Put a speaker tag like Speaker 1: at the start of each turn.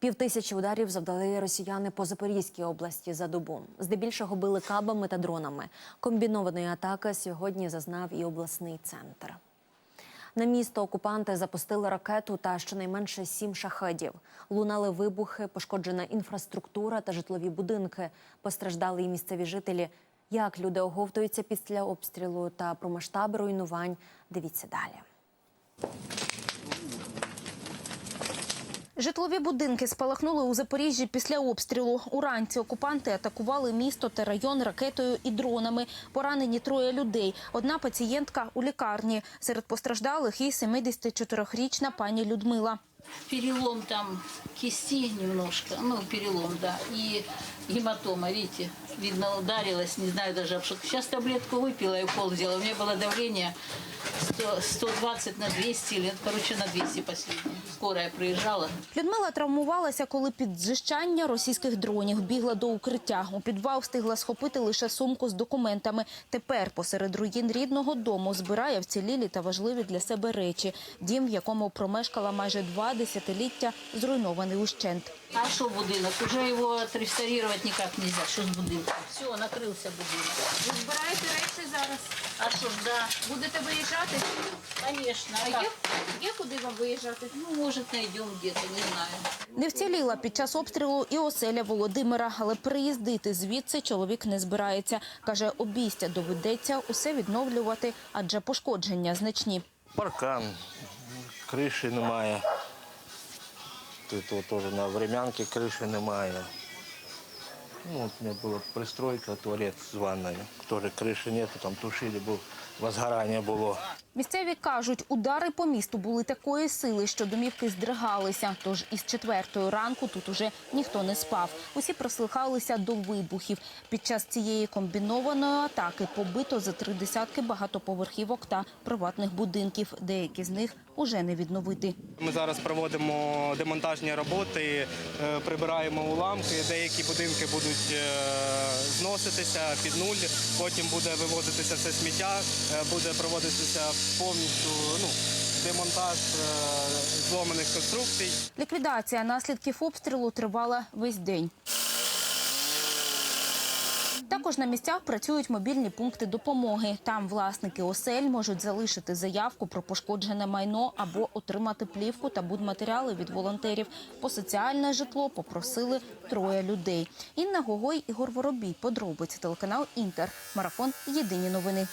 Speaker 1: Півтисячі ударів завдали росіяни по Запорізькій області за добу. Здебільшого били кабами та дронами. Комбінованої атаки сьогодні зазнав і обласний центр. На місто окупанти запустили ракету та щонайменше сім шахедів. Лунали вибухи, пошкоджена інфраструктура та житлові будинки. Постраждали і місцеві жителі. Як люди оговтуються після обстрілу та про масштаби руйнувань? Дивіться далі.
Speaker 2: Житлові будинки спалахнули у Запоріжжі після обстрілу. Уранці окупанти атакували місто та район ракетою і дронами. Поранені троє людей. Одна пацієнтка у лікарні. Серед постраждалих і 74-річна пані Людмила.
Speaker 3: Перелом там кисти немножко, ну, перелом, да, и гематома, видите, видно, ударилась, не знаю даже. Сейчас таблетку выпила и укол сделала, у меня было давление 100, 120 на 200, или, короче, на 200 последнее. Скорая приезжала.
Speaker 2: Людмила травмувалася, коли під зжищання російських дронів бігла до укриття. У підвал встигла схопити лише сумку з документами. Тепер посеред руїн рідного дому збирає вцілілі та важливі для себе речі. Дім, в якому промешкала майже два десятиліття, зруйнований ущент.
Speaker 3: А что будинок? Уже його его отреставрировать никак нельзя. Что с будинком? Все, накрылся будинок.
Speaker 2: Ви збираєте речі зараз?
Speaker 3: А что ж, да,
Speaker 2: Будете виїжджати?
Speaker 3: Конечно.
Speaker 2: А
Speaker 3: А
Speaker 2: є, є куди вам виїжджати?
Speaker 3: Ну, может, найдем где-то, не знаю.
Speaker 2: Не вціліла під час обстрілу і оселя Володимира, але переїздити звідси чоловік не збирається. Каже, обійстя доведеться усе відновлювати, адже пошкодження значні.
Speaker 4: Паркан, криші немає. Тут теж на времянці криші немає. Ну, от у мене була пристройка, туалет з ванною. Теж криші нету, там тушили, бо возгорання було.
Speaker 2: Місцеві кажуть, удари по місту були такої сили, що домівки здригалися. Тож із четвертої ранку тут уже ніхто не спав. Усі прислухалися до вибухів. Під час цієї комбінованої атаки побито за три десятки багатоповерхівок та приватних будинків. Деякі з них уже не відновити.
Speaker 5: Ми зараз проводимо демонтажні роботи, е, прибираємо уламки. Деякі будинки будуть е, зноситися під нуль. Потім буде вивозитися все сміття, е, буде проводитися повністю ну, демонтаж е, зломаних конструкцій.
Speaker 2: Ліквідація наслідків обстрілу тривала весь день. Також на місцях працюють мобільні пункти допомоги. Там власники осель можуть залишити заявку про пошкоджене майно або отримати плівку та будматеріали від волонтерів. По соціальне житло попросили троє людей. Інна Гогой, Ігор Воробій. Подробиці телеканал Інтер. Марафон. Єдині новини.